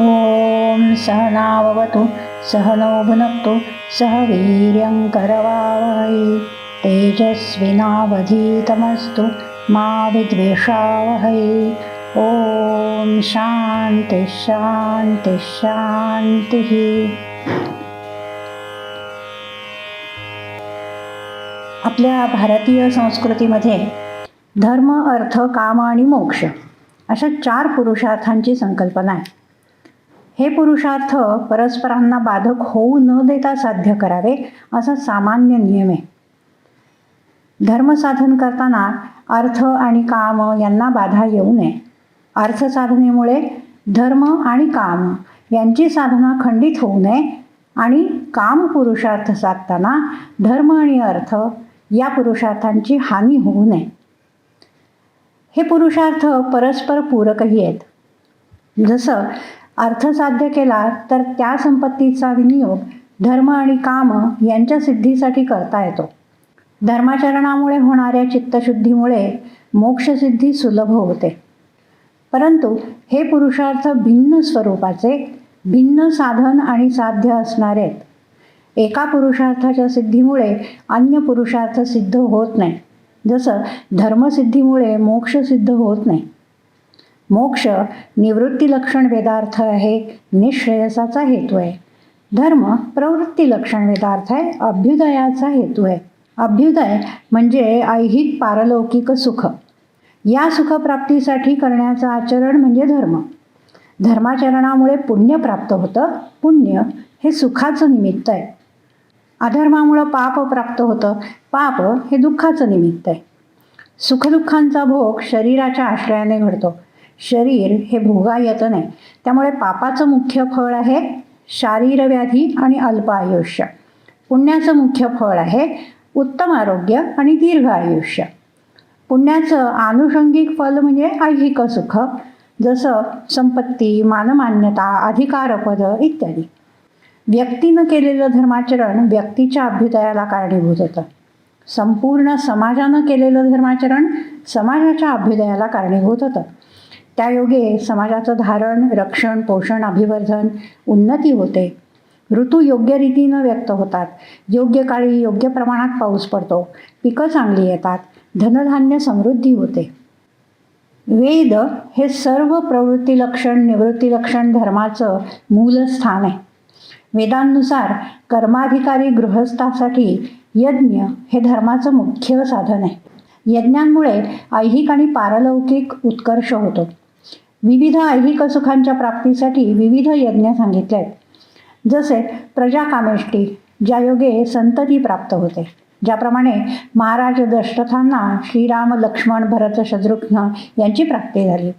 ॐ सहनावतु सहनौ भुनक्तु सह वीर्यङ्करवावहै तेजस्विनावधीतमस्तु मा विद्वेषावहै। ॐ शान्ति शान्ति शान्तिः। आपल्या भारतीय संस्कृतीमध्ये धर्म अर्थ काम आणि मोक्ष अशा चार पुरुषार्थांची संकल्पना आहे. हे पुरुषार्थ परस्परांना बाधक होऊ न देता साध्य करावे असा सामान्य नियम आहे. धर्मसाधन करताना अर्थ आणि काम यांना बाधा येऊ नये. अर्थसाधनेमुळे धर्म आणि काम यांची साधना खंडित होऊ नये आणि काम पुरुषार्थ साधताना धर्म आणि अर्थ या पुरुषार्थांची हानी होऊ नये. हे पुरुषार्थ परस्पर पूरकही आहेत. जसं अर्थ साध्य केला तर त्या संपत्तीचा विनियोग धर्म आणि काम यांच्या सिद्धीसाठी करता येतो. धर्माचरणामुळे होणाऱ्या चित्तशुद्धीमुळे मोक्षसिद्धी सुलभ होते. परंतु हे पुरुषार्थ भिन्न स्वरूपाचे भिन्न साधन आणि साध्य असणारे. आहेत एका पुरुषार्थाच्या सिद्धीमुळे अन्य पुरुषार्थ सिद्ध होत नाही. जसं धर्मसिद्धीमुळे मोक्ष सिद्ध होत नाही. मोक्ष निवृत्ती लक्षण वेदार्थ आहे निश्रेयसाचा हेतू आहे. धर्म प्रवृत्ती लक्षण वेदार्थ आहे अभ्युदयाचा हेतू आहे. अभ्युदय म्हणजे ऐहिक पारलौकिक सुख. या सुखप्राप्तीसाठी करण्याचं आचरण म्हणजे धर्म. धर्माचरणामुळे पुण्य प्राप्त होतं पुण्य हे सुखाचं निमित्त आहे. अधर्मामुळं पाप प्राप्त होतं पाप हे दुःखाचं निमित्त आहे. सुखदुःखांचा भोग शरीराच्या आश्रयाने घडतो. शरीर हे भोगा येत नाही. त्यामुळे पापाचं मुख्य फळ आहे शारीरव्याधी आणि अल्प आयुष्य पुण्याचं मुख्य फळ आहे उत्तम आरोग्य आणि दीर्घ आयुष्य पुण्याचं आनुषंगिक फल म्हणजे ऐहिक सुख जसं संपत्ती मानमान्यता अधिकारपद इत्यादी. व्यक्तीनं केलेलं धर्माचरण व्यक्तीच्या अभ्युदयाला कारणीभूत होतं. संपूर्ण समाजानं केलेलं धर्माचरण समाजाच्या अभ्युदयाला कारणीभूत होतं. त्यायोगे समाजाचं धारण रक्षण पोषण अभिवर्धन उन्नती होते. ऋतू योग्य रीतीनं व्यक्त होतात. योग्य काळी योग्य प्रमाणात पाऊस पडतो. पिकं चांगली येतात. धनधान्य समृद्धी होते. वेद हे सर्व प्रवृत्ती लक्षण निवृत्ती लक्षण धर्माचं मूलस्थान आहे. वेदांनुसार कर्माधिकारी गृहस्थासाठी यज्ञ हे धर्माचं मुख्य साधन आहे. यज्ञांमुळे ऐहिक आणि पारलौकिक उत्कर्ष होतो. विविध ऐहिक सुखांच्या प्राप्तीसाठी विविध यज्ञ सांगितले आहेत जसे प्रजाकामेष्टी ज्यायोगे संतती प्राप्त होते. ज्याप्रमाणे महाराज दशरथांना श्रीराम लक्ष्मण भरत शत्रुघ्न यांची प्राप्ती झाली.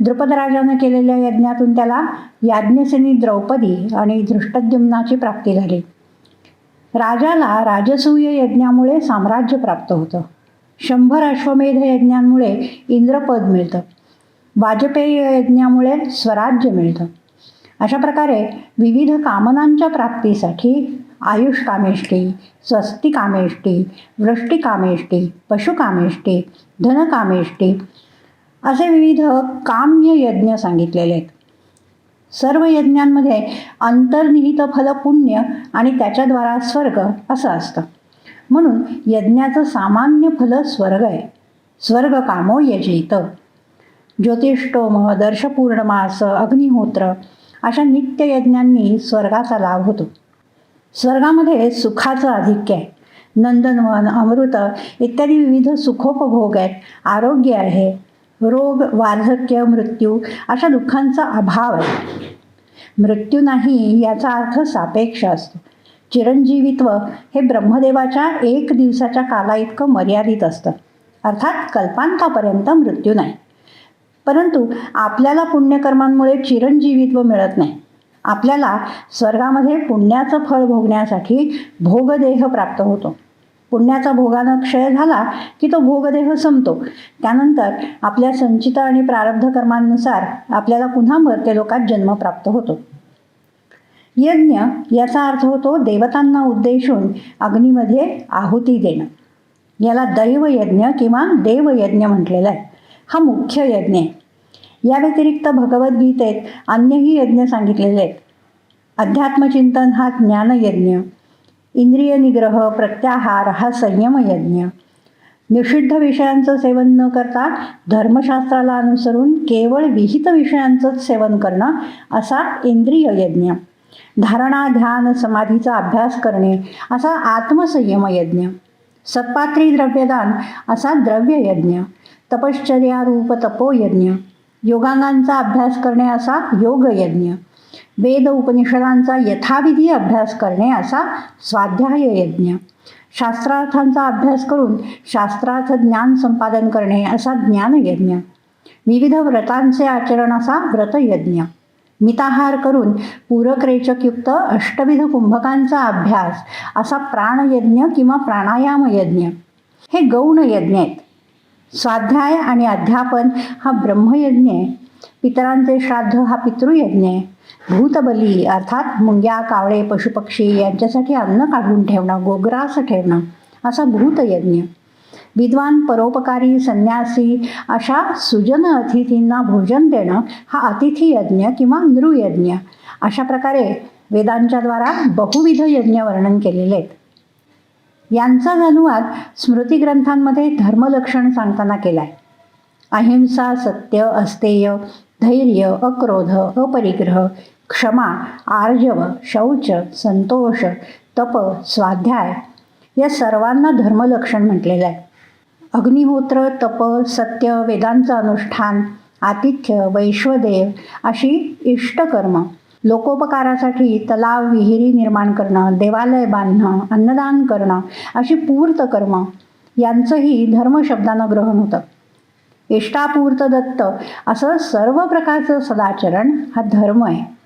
द्रुपदराजानं केलेल्या यज्ञातून त्याला याज्ञसेनी द्रौपदी आणि धृष्टद्युम्नाची प्राप्ती झाली. राजाला राजसूय यज्ञामुळे साम्राज्य प्राप्त होतं. शंभर अश्वमेध यज्ञांमुळे इंद्रपद मिळतं. वाजपेयी यज्ञामुळे स्वराज्य मिळतं. अशा प्रकारे विविध कामनांच्या प्राप्तीसाठी आयुष कामेष्टी स्वस्ती कामेष्टी वृष्टी कामेष्टी पशुकामेष्टी धनकामेष्टी असे विविध काम्य यज्ञ सांगितलेले आहेत. सर्व यज्ञांमध्ये अंतर्निहित फल पुण्य आणि त्याच्याद्वारा स्वर्ग असं असतं. म्हणून यज्ञाचं सामान्य फल स्वर्ग आहे. स्वर्ग कामो यजेत. ज्योतिष्टोम दर्शपूर्णमास अग्निहोत्र अशा नित्य यज्ञांनी स्वर्गाचा लाभ होतो. स्वर्गामध्ये सुखाचं आधिक्य आहे. नंदनवन अमृत इत्यादी विविध सुखोपभोग आहेत. आरोग्य आहे. रोग वार्धक्य मृत्यू अशा दुःखांचा अभाव आहे. मृत्यू नाही याचा अर्थ सापेक्ष असतो. चिरंजीवित्व हे ब्रह्मदेवाच्या एक दिवसाच्या काला इतकं मर्यादित असतं. अर्थात कल्पांतापर्यंत मृत्यू नाही. परंतु आपल्याला पुण्यकर्मांमुळे चिरंजीवित्व मिळत नाही. आपल्याला स्वर्गामध्ये पुण्याचं फळ भोगण्यासाठी भोगदेह प्राप्त होतो. पुण्याचा भोगानं क्षय झाला की तो भोगदेह संपतो. त्यानंतर आपल्या संचित आणि प्रारब्ध कर्मांनुसार आपल्याला पुन्हा मर्त्य लोकात जन्म प्राप्त होतो. यज्ञ याचा अर्थ होतो देवतांना उद्देशून अग्नीमध्ये आहुती देणं. याला दैवयज्ञ किंवा देवयज्ञ म्हटलेलं आहे. हा मुख्य यज्ञ आहे. या व्यतिरिक्त भगवद्गीतेत अन्यही यज्ञ सांगितलेले आहेत. अध्यात्मचिंतन हा ज्ञानयज्ञ इंद्रिय निग्रह प्रत्याहार हा संयम यज्ञ निषिद्ध विषयांचं सेवन न करता धर्मशास्त्राला अनुसरून केवळ विहित विषयांचंच सेवन करणं असा इंद्रिय यज्ञ धारणा ध्यान समाधीचा अभ्यास करणे असा आत्मसंयम यज्ञ सत्पात्री द्रव्यदान असा द्रव्ययज्ञ. तपश्चर्या रूप तपोयज्ञ. योगांगांचा अभ्यास करणे असा योगयज्ञ. वेद उपनिषदांचा यथाविधी अभ्यास करणे असा स्वाध्याय यज्ञ शास्त्रार्थांचा अभ्यास करून शास्त्रार्थ ज्ञान संपादन करणे असा ज्ञानयज्ञ. विविध व्रतांचे आचरण असा व्रतयज्ञ. मिताहार करून पूरकरेचकयुक्त अष्टविध कुंभकांचा अभ्यास असा प्राणयज्ञ किंवा प्राणायाम यज्ञ हे गौण यज्ञ आहेत. स्वाध्याय आणि अध्यापन हा ब्रह्मयज्ञ आहे. पितरांचे श्राद्ध हा पितृयज्ञ आहे. भूतबली अर्थात मुंग्या कावळे पशुपक्षी यांच्यासाठी अन्न काढून ठेवणं गोग्रास ठेवणं असा भूतयज्ञ. विद्वान परोपकारी संन्यासी अशा सुजन अतिथींना भोजन देणं हा अतिथी यज्ञ किंवा नृयज्ञ. अशा प्रकारे वेदांच्या द्वारा बहुविध यज्ञ वर्णन केलेले आहेत. यांचाच अनुवाद स्मृतिग्रंथांमध्ये धर्मलक्षण सांगताना केलाय. अहिंसा सत्य अस्तेय धैर्य अक्रोध अपरिग्रह क्षमा आर्जव शौच संतोष तप स्वाध्याय या सर्वांना धर्मलक्षण म्हटलेलं आहे. अग्निहोत्र तप सत्य वेदांचं अनुष्ठान आतिथ्य वैश्वदेव अशी इष्टकर्म लोकोपकारासाठी तलाव विहिरी निर्माण करणं देवालय बांधणं अन्नदान करणं अशी पूर्त कर्म यांचंही धर्मशब्दानं ग्रहण होतं. इष्टापूर्त दत्त असं सर्व प्रकारचं सदाचरण हा धर्म आहे.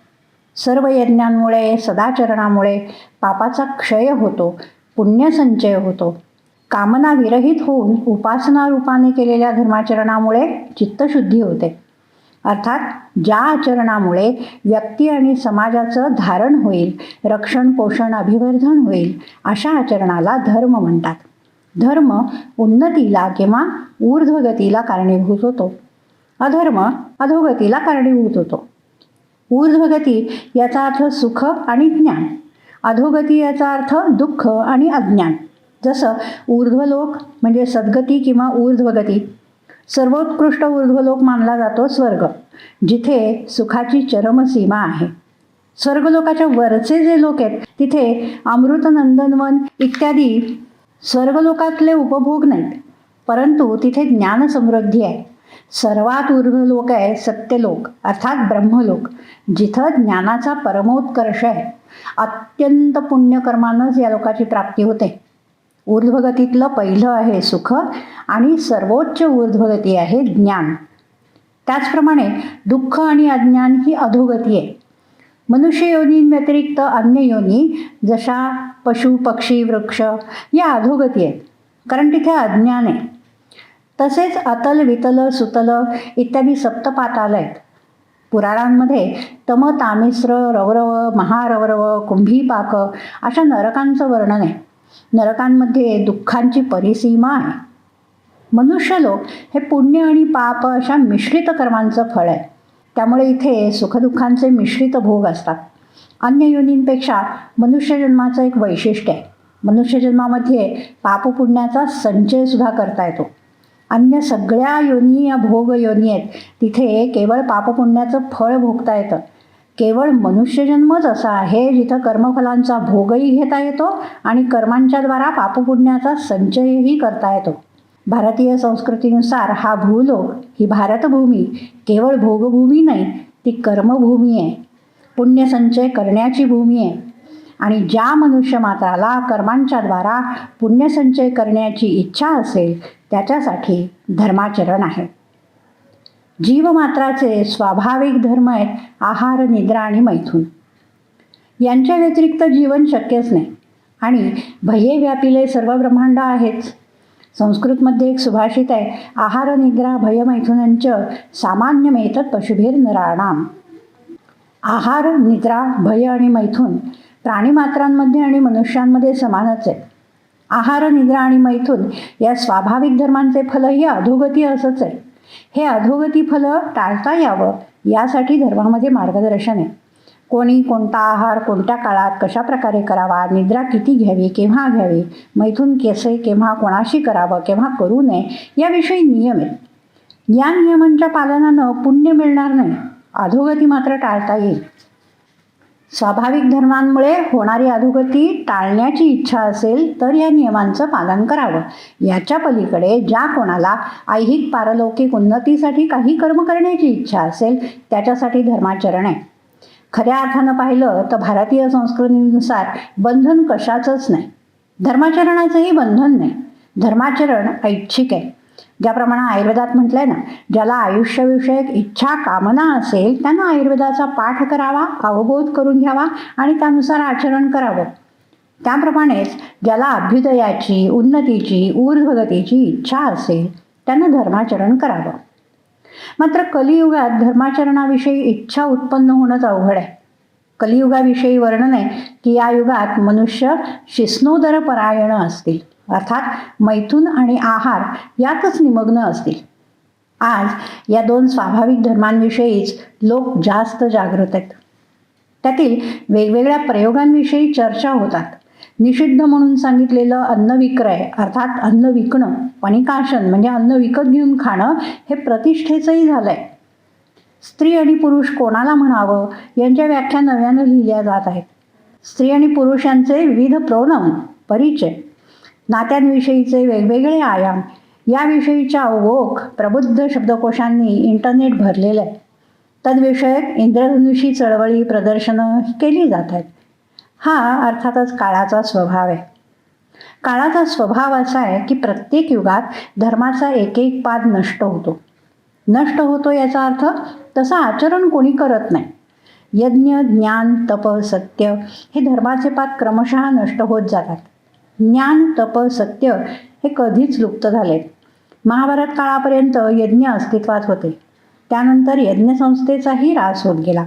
सर्व यज्ञांमुळे सदाचरणामुळे पापाचा क्षय होतो पुण्यसंचय होतो. कामना विरहित होऊन उपासना रूपाने केलेल्या धर्माचरणामुळे चित्तशुद्धी होते. अर्थात ज्या आचरणामुळे व्यक्ती आणि समाजाचं धारण होईल रक्षण पोषण अभिवर्धन होईल अशा आचरणाला धर्म म्हणतात. धर्म उन्नतीला किंवा ऊर्ध्वगतीला कारणीभूत होतो. अधर्म अधोगतीला कारणीभूत होतो. ऊर्ध्वगती याचा अर्थ सुख आणि ज्ञान. अधोगती याचा अर्थ दुःख आणि अज्ञान. जसं ऊर्ध्वलोक म्हणजे सद्गती किंवा ऊर्ध्वगती सर्वोत्कृष्ट ऊर्ध्वलोक मानला जातो स्वर्ग जिथे सुखाची चरमसीमा आहे. स्वर्गलोकाच्या वरचे जे लोक आहेत तिथे अमृत नंदनवन इत्यादी स्वर्गलोकातले उपभोग नाहीत परंतु तिथे ज्ञानसमृद्धी आहे. सर्वात ऊर्ध्वलोक आहे सत्यलोक अर्थात ब्रह्मलोक जिथं ज्ञानाचा परमोत्कर्ष आहे. अत्यंत पुण्यकर्मानंच या लोकाची प्राप्ती होते. ऊर्ध्वगतीतलं पहिलं आहे सुख आणि सर्वोच्च ऊर्ध्वगती आहे ज्ञान. त्याचप्रमाणे दुःख आणि अज्ञान ही अधोगती आहे. मनुष्य योनींव्यतिरिक्त अन्य योनी जशा पशु पक्षी वृक्ष या अधोगती आहेत. कारण तिथे अज्ञान आहे. तसेच अतल वितल सुतल इत्यादी सप्तपाताल आहेत. पुराणांमध्ये तम तामिस्र रवरव महारवरव कुंभीपाक अशा नरकांचं वर्णन आहे. नरकांमध्ये दुःखांची परिसीमा आहे. मनुष्यलोक हे पुण्य आणि पाप अशा मिश्रित कर्मांचं फळ आहे. त्यामुळे इथे सुखदुःखांचे मिश्रित भोग असतात. अन्य योनींपेक्षा मनुष्यजन्माचं एक वैशिष्ट्य आहे. मनुष्यजन्मामध्ये पापपुण्याचा संचय सुद्धा करता येतो. अन्य सगळ्या योनी या भोग योनी आहेत. तिथे केवळ पापपुण्याचं फळ भोगता येतं. केवळ मनुष्यजन्मच असा आहे जिथं कर्मफलांचा भोगही घेता येतो आणि कर्मांच्याद्वारा पापपुण्याचा संचयही करता येतो. भारतीय संस्कृतीनुसार हा भूलोक ही भारतभूमी केवळ भोगभूमी नाही ती कर्मभूमी आहे. पुण्यसंचय करण्याची भूमी आहे. आणि ज्या मनुष्य मात्राला कर्मांच्याद्वारा पुण्यसंचय करण्याची इच्छा असेल त्याच्यासाठी धर्माचरण आहे. जीवमात्राचे स्वाभाविक धर्म आहेत आहार निद्रा आणि मैथून. यांच्या व्यतिरिक्त जीवन शक्यच नाही. आणि भये व्यापिले सर्व ब्रह्मांड आहेच. संस्कृतमध्ये एक सुभाषित आहे आहार निद्रा भयमैथुनंच सामान्य मेतत पशुभेर नराणाम. आहार निद्रा भय आणि मैथून प्राणीमात्रांमध्ये आणि मनुष्यांमध्ये समानच आहे आहार निद्रा आणि मैथून या स्वाभाविक धर्मांचे फलही अधोगती असंच आहे. हे अधोगती फलं टाळता यावं यासाठी धर्मामध्ये मार्गदर्शन आहे. कोणी कोणता आहार कोणत्या काळात कशा प्रकारे करावा निद्रा किती घ्यावी केव्हा घ्यावी मैथून केसे केव्हा कोणाशी करावं केव्हा करू नये याविषयी नियम आहेत. या नियमांच्या पालनानं पुण्य मिळणार नाही. अधोगती मात्र टाळता येईल. स्वाभाविक धर्मांमुळे होणारी अधोगती टाळण्याची इच्छा असेल तर या नियमांचं पालन करावं. याच्या पलीकडे ज्या कोणाला ऐहिक पारलौकिक उन्नतीसाठी काही कर्म करण्याची इच्छा असेल त्याच्यासाठी धर्माचरण आहे. खऱ्या अर्थानं पाहिलं तर भारतीय संस्कृतीनुसार बंधन कशाचंच नाही. धर्माचरणाचंही बंधन नाही. धर्माचरण ऐच्छिक आहे. ज्याप्रमाणे आयुर्वेदात म्हटलंय ना ज्याला आयुष्यविषयक इच्छा कामना असेल त्यांना आयुर्वेदाचा पाठ करावा अवबोध करून घ्यावा आणि त्यानुसार आचरण करावं. त्याप्रमाणेच ज्याला अभ्युदयाची उन्नतीची ऊर्ध्वगतीची इच्छा असेल त्यानं धर्माचरण करावं. मात्र कलियुगात धर्माचरणाविषयी इच्छा उत्पन्न होणंच अवघड आहे. कलियुगाविषयी वर्णन आहे की या युगात मनुष्य शिस्नोदर परायण असतील. अर्थात मैथून आणि आहार यातच निमग्न असतील. आज या दोन स्वाभाविक धर्मांविषयीच लोक जास्त जागृत आहेत. त्यातील वेगवेगळ्या प्रयोगांविषयी चर्चा होतात. निषिद्ध म्हणून सांगितलेलं अन्न विक्रय अर्थात अन्न विकणं पणिकाशन म्हणजे अन्न विकत घेऊन खाणं हे प्रतिष्ठेचंही झालं आहे स्त्री आणि पुरुष कोणाला म्हणावं? यांच्या व्याख्या नव्यानं लिहिल्या जात आहेत. स्त्री आणि पुरुष यांचे विविध प्रोनाऊन परिचय. नात्यांविषयीचे वेगवेगळे आयाम याविषयीच्या ओघ प्रबुद्ध शब्दकोशांनी इंटरनेट भरलेलं आहे. तद्विषयक इंद्रधनुषी चळवळी प्रदर्शनं केली जात आहेत. हा अर्थातच काळाचा स्वभाव आहे. काळाचा स्वभाव असा आहे की प्रत्येक युगात धर्माचा एक एक पाद नष्ट होतो. नष्ट होतो याचा अर्थ तसं आचरण कोणी करत नाही. यज्ञ ज्ञान तप सत्य हे धर्माचे पाद क्रमशः नष्ट होत जातात. ज्ञान तप सत्य हे कधीच लुप्त झालेत महाभारत काळापर्यंत यज्ञ अस्तित्वात होते. त्यानंतर यज्ञसंस्थेचाही ऱ्हास होत गेला.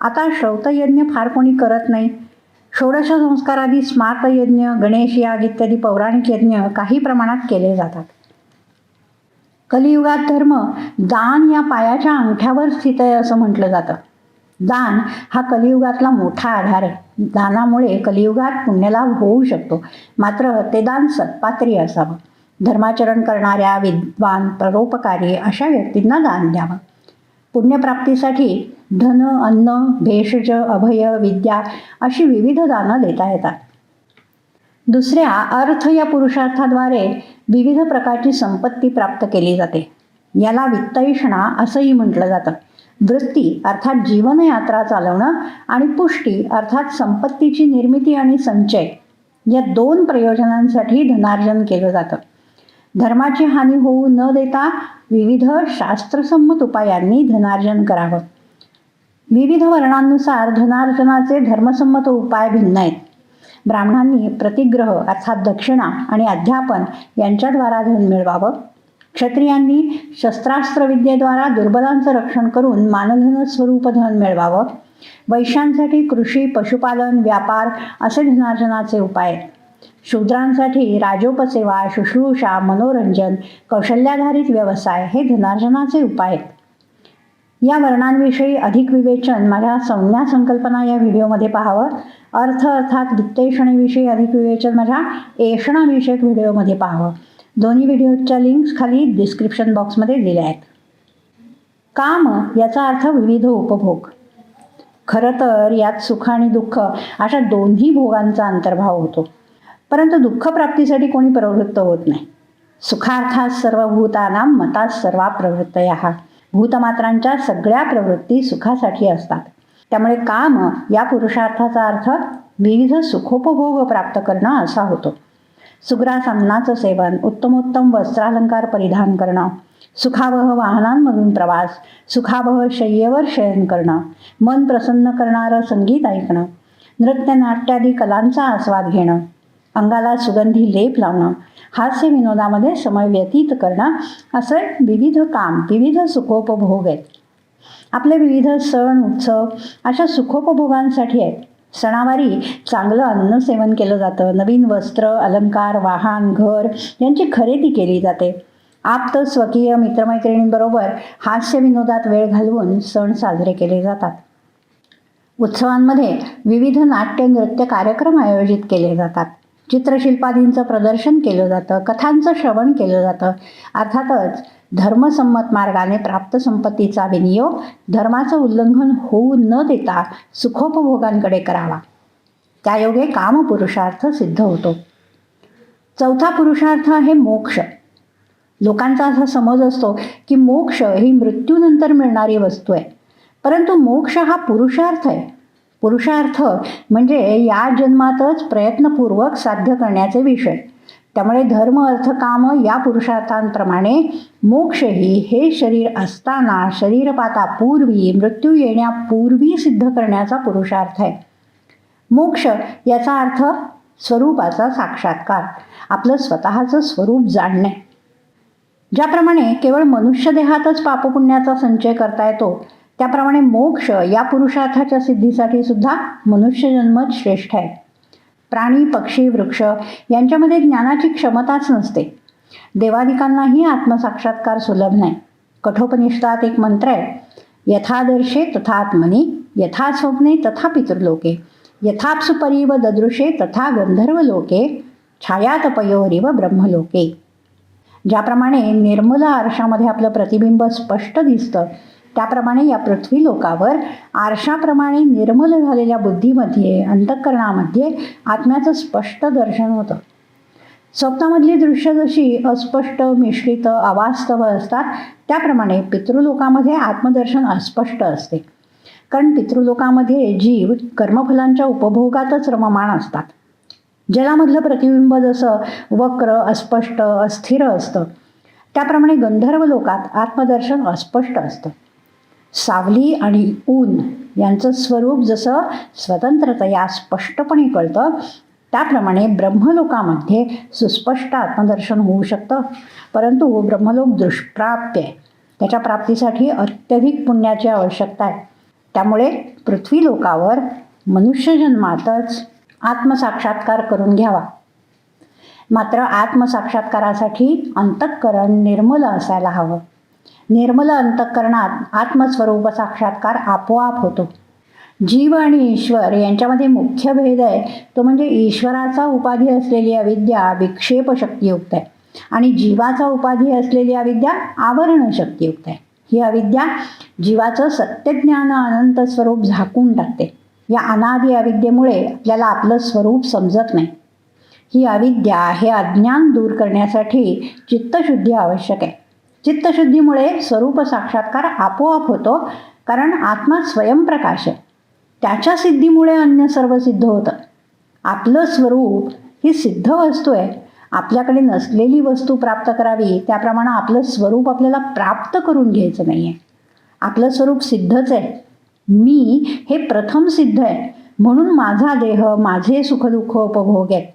आता श्रौतयज्ञ फार कोणी करत नाही. षोडश संस्कारादी स्मार्तयज्ञ गणेश याग इत्यादी पौराणिक यज्ञ काही प्रमाणात केले जातात. कलियुगात धर्म दान या पायाच्या अंगठ्यावर स्थित आहे असं म्हटलं जातं. दान हा कलियुगातला मोठा आधार आहे. दानामुळे कलियुगात पुण्यलाभ होऊ शकतो. मात्र ते दान सत्पात्री असावं. धर्माचरण करणाऱ्या विद्वान परोपकारी अशा व्यक्तींना दान द्यावं. पुण्यप्राप्तीसाठी धन अन्न भेषज अभय विद्या अशी विविध दानं देता येतात. दुसऱ्या अर्थ या पुरुषार्थाद्वारे विविध प्रकारची संपत्ती प्राप्त केली जाते. याला वित्तैषणा असंही म्हटलं जातं. वृत्ती अर्थात जीवनयात्रा चालवणं आणि पुष्टी अर्थात संपत्तीची निर्मिती आणि संचय या दोन प्रयोजनांसाठी धनार्जन केलं जातं. धर्माची हानी होऊ न देता विविध शास्त्रसंमत उपायांनी धनार्जन करावं. विविध वर्णांनुसार धनार्जनाचे धर्मसंमत उपाय भिन्न आहेत. ब्राह्मणांनी प्रतिग्रह अर्थात दक्षिणा आणि अध्यापन यांच्याद्वारा धन मिळवावं. क्षत्रियांनी शस्त्रास्त्र विद्येद्वारा दुर्बलांचं रक्षण करून मानधन स्वरूप धन मिळवावं. वैश्यांसाठी कृषी पशुपालन व्यापार असे धनार्जनाचे उपाय. शूद्रांसाठी राजोपसेवा शुश्रूषा मनोरंजन कौशल्याधारित व्यवसाय हे धनार्जनाचे उपाय. या वर्णांविषयी अधिक विवेचन माझ्या संज्ञा संकल्पना या व्हिडिओमध्ये पाहावं. अर्थ अर्थात वित्तेषणेविषयी अधिक विवेचन माझ्या एषणाविषयक व्हिडिओमध्ये पाहावं. दोन्ही व्हिडिओच्या लिंक्स खाली डिस्क्रिप्शन बॉक्समध्ये दिल्या आहेत. काम याचा अर्थ विविध उपभोग. खरं तर यात सुख आणि दुःख अशा दोन्ही भोगांचा अंतर्भाव होतो. परंतु दुःख प्राप्तीसाठी कोणी प्रवृत्त होत नाही. सुखार्थात सर्व भूताना मतात सर्वा प्रवृत्तया भूतमात्रांच्या सगळ्या प्रवृत्ती सुखासाठी असतात. त्यामुळे काम या पुरुषार्थाचा अर्थ विविध सुखोपभोग प्राप्त करणं असा होतो. सुग्रास अन्नाचं सेवन उत्तमोत्तम वस्त्रालंकार परिधान करणं सुखावह वाहनांमधून प्रवास सुखावह शय्येवर शयन करणं मन प्रसन्न करणारं संगीत ऐकणं नृत्य नाट्यादी कलांचा आस्वाद घेणं अंगाला सुगंधी लेप लावणं हास्य विनोदामध्ये समय व्यतीत करणं असे विविध काम विविध सुखोपभोग आहेत. आपले विविध सण उत्सव अशा सुखोपभोगांसाठी आहेत. सणावारी चांगलं अन्न सेवन केलं जातं. नवीन वस्त्र अलंकार वाहन घर यांची खरेदी केली जाते. आप्त स्वकीय मित्रमैत्रिणींबरोबर हास्य विनोदात वेळ घालवून सण साजरे केले जातात. उत्सवांमध्ये विविध नाट्य नृत्य कार्यक्रम आयोजित केले जातात. चित्रशिल्पादींचं प्रदर्शन केलं जातं कथांचं श्रवण केलं जातं. अर्थातच धर्मसंमत मार्गाने प्राप्त संपत्तीचा विनियोग धर्माचं उल्लंघन होऊ न देता सुखोपभोगांकडे करावा. त्यायोगे कामपुरुषार्थ सिद्ध होतो. चौथा पुरुषार्थ आहे मोक्ष. लोकांचा असा समज असतो की मोक्ष ही मृत्यूनंतर मिळणारी वस्तू आहे. परंतु मोक्ष हा पुरुषार्थ आहे. पुरुषार्थ म्हणजे या जन्मातच प्रयत्नपूर्वक साध्य करण्याचे विषय. त्यामुळे धर्म अर्थ काम या पुरुषार्थांप्रमाणे मोक्षही हे शरीर असताना शरीरपातापूर्वी मृत्यू येण्यापूर्वी सिद्ध करण्याचा पुरुषार्थ आहे. मोक्ष याचा अर्थ स्वरूपाचा साक्षात्कार आपलं स्वतःचं स्वरूप जाणणे. ज्याप्रमाणे केवळ मनुष्य देहातच पापपुण्याचा संचय करता येतो त्याप्रमाणे मोक्ष या पुरुषार्थाच्या सिद्धीसाठी सुद्धा मनुष्यजन्मच श्रेष्ठ आहे. प्राणी पक्षी वृक्ष यांच्यामध्ये ज्ञानाची क्षमताच नसते. देवादिकांनाही आत्मसाक्षात्कार सुलभ नाही. कठोपनिष्ठात एक मंत्र आहे यथादर्शे तथा आत्मनी यथा स्वप्ने तथा पितृलोके यथाप्सु परीव ददृशे तथा गंधर्व लोके छायातपयोरिव ब्रह्मलोके. ज्याप्रमाणे निर्मल आरशामध्ये आपलं प्रतिबिंब स्पष्ट दिसतं त्याप्रमाणे या पृथ्वी लोकावर आरशाप्रमाणे निर्मल झालेल्या बुद्धीमध्ये अंतःकरणामध्ये आत्म्याचं स्पष्ट दर्शन होतं. स्वप्नामधली दृश्य जशी अस्पष्ट मिश्रित अवास्तव असतात त्याप्रमाणे पितृलोकामध्ये आत्मदर्शन अस्पष्ट असते. कारण पितृलोकामध्ये जीव कर्मफलांच्या उपभोगातच रममाण असतात. जलामधलं प्रतिबिंब जसं वक्र अस्पष्ट अस्थिर असतं त्याप्रमाणे गंधर्व लोकात आत्मदर्शन अस्पष्ट असतं. सावली आणि ऊन यांचं स्वरूप जसं स्वतंत्रतया स्पष्टपणे कळतं त्याप्रमाणे ब्रह्मलोकामध्ये सुस्पष्ट आत्मदर्शन होऊ शकतं. परंतु ब्रह्मलोक दुष्प्राप्य आहे. त्याच्या प्राप्तीसाठी अत्यधिक पुण्याची आवश्यकता आहे. त्यामुळे पृथ्वी लोकावर मनुष्यजन्मातच आत्मसाक्षात्कार करून घ्यावा. मात्र आत्मसाक्षात्कारासाठी अंतःकरण निर्मल असायला हवं. निर्मल अंतःकरणात आत्मस्वरूप साक्षात्कार आपोआप होतो. जीव आणि ईश्वर यांच्यामध्ये मुख्य भेद आहे. तो म्हणजे ईश्वराचा उपाधी असलेली अविद्या विक्षेप शक्तियुक्त आहे. आणि जीवाचा उपाधी असलेली अविद्या आवरण शक्तियुक्त आहे. ही अविद्या जीवाचं सत्यज्ञान अनंत स्वरूप झाकून टाकते. या अनादी अविद्येमुळे आपल्याला आपलं स्वरूप समजत नाही. ही अविद्या हे अज्ञान दूर करण्यासाठी चित्तशुद्धी आवश्यक आहे. चित्तशुद्धीमुळे स्वरूप साक्षात्कार आपोआप होतो कारण आत्मा स्वयंप्रकाश. आहे त्याच्या सिद्धीमुळे अन्य सर्व सिद्ध होतं. आपलं स्वरूप ही सिद्ध वस्तू आहे. आपल्याकडे नसलेली वस्तू प्राप्त करावी त्याप्रमाणे आपलं स्वरूप आपल्याला प्राप्त करून घ्यायचं नाही आहे आपलं स्वरूप सिद्धच आहे. मी हे प्रथम सिद्ध आहे. म्हणून माझा देह माझे सुखदुःख उपभोग आहेत.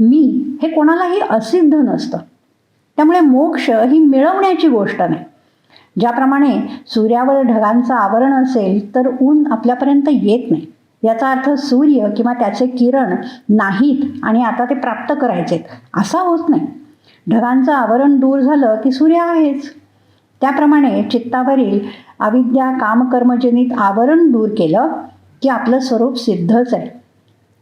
मी हे कोणालाही असिद्ध नसतं. त्यामुळे मोक्ष ही मिळवण्याची गोष्ट नाही. ज्याप्रमाणे सूर्यावर ढगांचं आवरण असेल तर ऊन आपल्यापर्यंत येत नाही. याचा अर्थ सूर्य किंवा त्याचे किरण नाहीत आणि आता ते प्राप्त करायचेत. असा होत नाही. ढगांचं आवरण दूर झालं की सूर्य आहेच. त्याप्रमाणे चित्तावरील अविद्या कामकर्मजनित आवरण दूर केलं की आपलं स्वरूप सिद्धच आहे.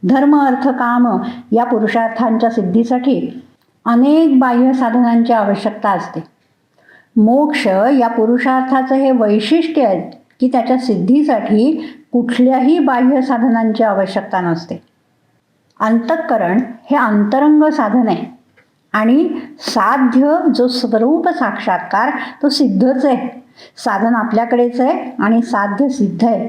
धर्म अर्थ काम या पुरुषार्थांच्या सिद्धीसाठी अनेक बाह्य साधनांची आवश्यकता असते. मोक्ष या पुरुषार्थाचं हे वैशिष्ट्य आहे की त्याच्या सिद्धीसाठी कुठल्याही बाह्य साधनांची आवश्यकता नसते. अंतःकरण हे अंतरंग साधन आहे आणि साध्य जो स्वरूप साक्षात्कार तो सिद्धच आहे. साधन आपल्याकडेच आहे आणि साध्य सिद्ध आहे.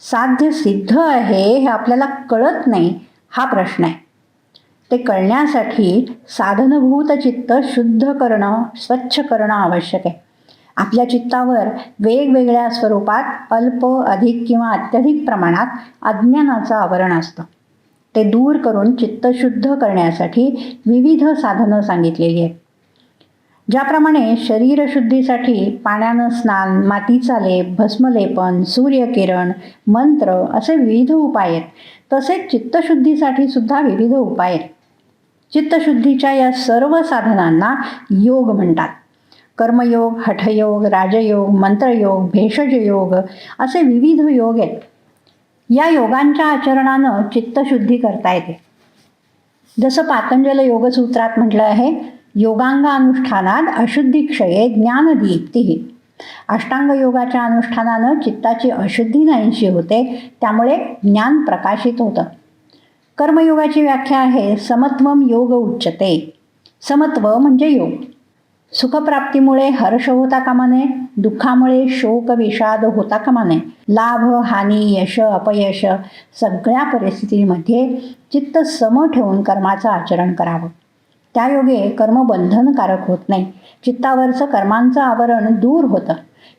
साध्य सिद्ध आहे हे आपल्याला कळत नाही हा प्रश्न आहे. ते कळण्यासाठी साधनभूत चित्त शुद्ध करणं स्वच्छ करणं आवश्यक आहे. आपल्या चित्तावर वेगवेगळ्या स्वरूपात अल्प अधिक किंवा अत्यधिक प्रमाणात अज्ञानाचं आवरण असतं. ते दूर करून चित्त शुद्ध करण्यासाठी विविध साधनं सांगितलेली आहेत. ज्याप्रमाणे शरीरशुद्धीसाठी पाण्यानं स्नान मातीचा लेप भस्मलेपन सूर्यकिरण मंत्र असे विविध उपाय आहेत. तसेच चित्तशुद्धीसाठी सुद्धा विविध उपाय आहेत. चित्तशुद्धीच्या या सर्व साधनांना योग म्हणतात. कर्मयोग हठयोग राजयोग मंत्रयोग भेषज योग असे विविध योग आहेत. या योगांच्या आचरणानं चित्तशुद्धी करता येते. जसं पातंजल योगसूत्रात म्हटलं आहे योगांग अनुष्ठानात अशुद्धी क्षये ज्ञानदीप्ती. अष्टांग योगाच्या अनुष्ठानानं चित्ताची अशुद्धी नाहीशी होते त्यामुळे ज्ञान प्रकाशित होतं. कर्मयोगाची व्याख्या आहे समत्वम योग उच्चते समत्व म्हणजे योग. सुखप्राप्तीमुळे हर्ष होता कामा नये दुःखामुळे शोक विषाद होता कामा नये. लाभ हानी यश अपयश सगळ्या परिस्थितीमध्ये चित्त सम ठेवून कर्माचं आचरण करावं. त्या योगे कर्म बंधनकारक होत नाही. चित्तावरचं कर्मांचं आवरण दूर होतं.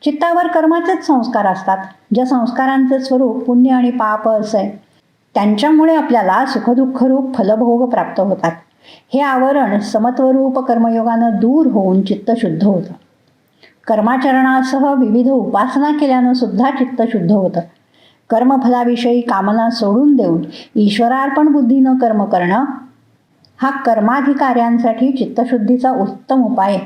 चित्तावर कर्माचेच संस्कार असतात. ज्या संस्कारांचे स्वरूप पुण्य आणि पाप असं आहे त्यांच्यामुळे आपल्याला सुखदुःखरूप फलभोग प्राप्त होतात. हे आवरण समत्वरूप कर्मयोगानं दूर होऊन चित्त शुद्ध होतं. कर्माचरणासह विविध उपासना केल्यानं सुद्धा चित्त शुद्ध होतं. कर्मफलाविषयी कामना सोडून देऊन ईश्वरार्पण बुद्धीनं कर्म करणं हा कर्माधिकाऱ्यांसाठी चित्तशुद्धीचा उत्तम उपाय. आहे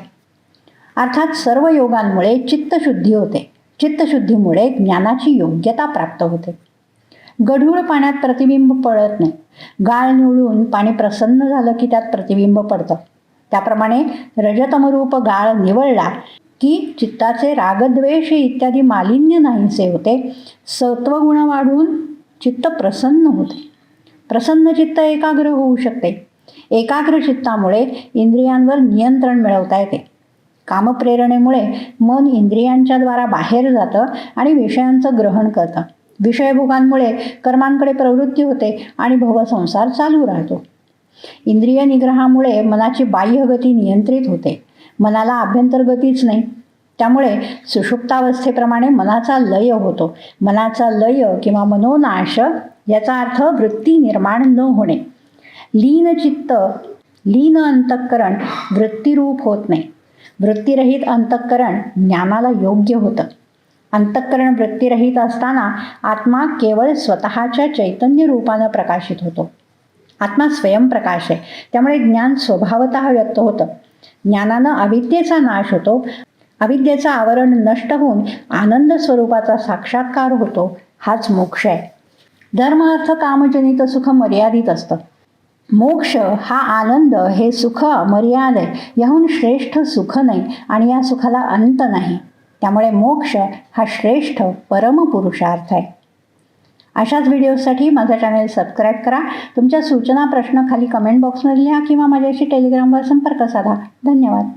अर्थात सर्व योगांमुळे चित्तशुद्धी होते. चित्तशुद्धीमुळे ज्ञानाची योग्यता प्राप्त होते. गढूळ पाण्यात प्रतिबिंब पडत नाही. गाळ निवळून पाणी प्रसन्न झालं की त्यात प्रतिबिंब पडतं. त्याप्रमाणे रजतमरूप गाळ निवळला की चित्ताचे रागद्वेष इत्यादी मालिन्य नाहीसे होते. सत्वगुण वाढून चित्त प्रसन्न होते. प्रसन्न चित्त एकाग्र होऊ शकते. एकाग्र चित्तामुळे इंद्रियांवर नियंत्रण मिळवता येते. कामप्रेरणेमुळे मन इंद्रियांच्या द्वारा बाहेर जातं आणि विषयांचं ग्रहण करतं. विषयभोगांमुळे कर्मांकडे प्रवृत्ती होते आणि भवसंसार चालू राहतो. इंद्रिय निग्रहामुळे मनाची बाह्यगती नियंत्रित होते. मनाला आभ्यंतर गतीच नाही. त्यामुळे सुषुप्तावस्थेप्रमाणे मनाचा लय होतो. मनाचा लय किंवा मनोनाश याचा अर्थ वृत्ती निर्माण न होणे. लीन चित्त लीन अंतःकरण वृत्तीरूप होत नाही. वृत्तिरहित अंतःकरण ज्ञानाला योग्य होतं. अंतःकरण वृत्तीरहित असताना आत्मा केवळ स्वतःच्या चैतन्य रूपानं प्रकाशित होतो. आत्मा स्वयंप्रकाश आहे. त्यामुळे ज्ञान स्वभावत व्यक्त होतं. ज्ञानानं अविद्येचा नाश होतो. अविद्येचं आवरण नष्ट होऊन आनंद स्वरूपाचा साक्षात्कार होतो. हाच मोक्ष आहे. धर्म अर्थ कामजनित सुख मर्यादित असतं. मोक्ष हा आनंद हे सुख मर्याद आहे याहून श्रेष्ठ सुख नाही आणि या सुखाला अंत नाही. त्यामुळे मोक्ष हा श्रेष्ठ परमपुरुषार्थ आहे. अशाच व्हिडिओसाठी माझा चॅनल सबस्क्राईब करा. तुमच्या सूचना प्रश्न खाली कमेंट बॉक्समध्ये लिहा किंवा माझ्याशी टेलिग्रामवर संपर्क साधा. धन्यवाद.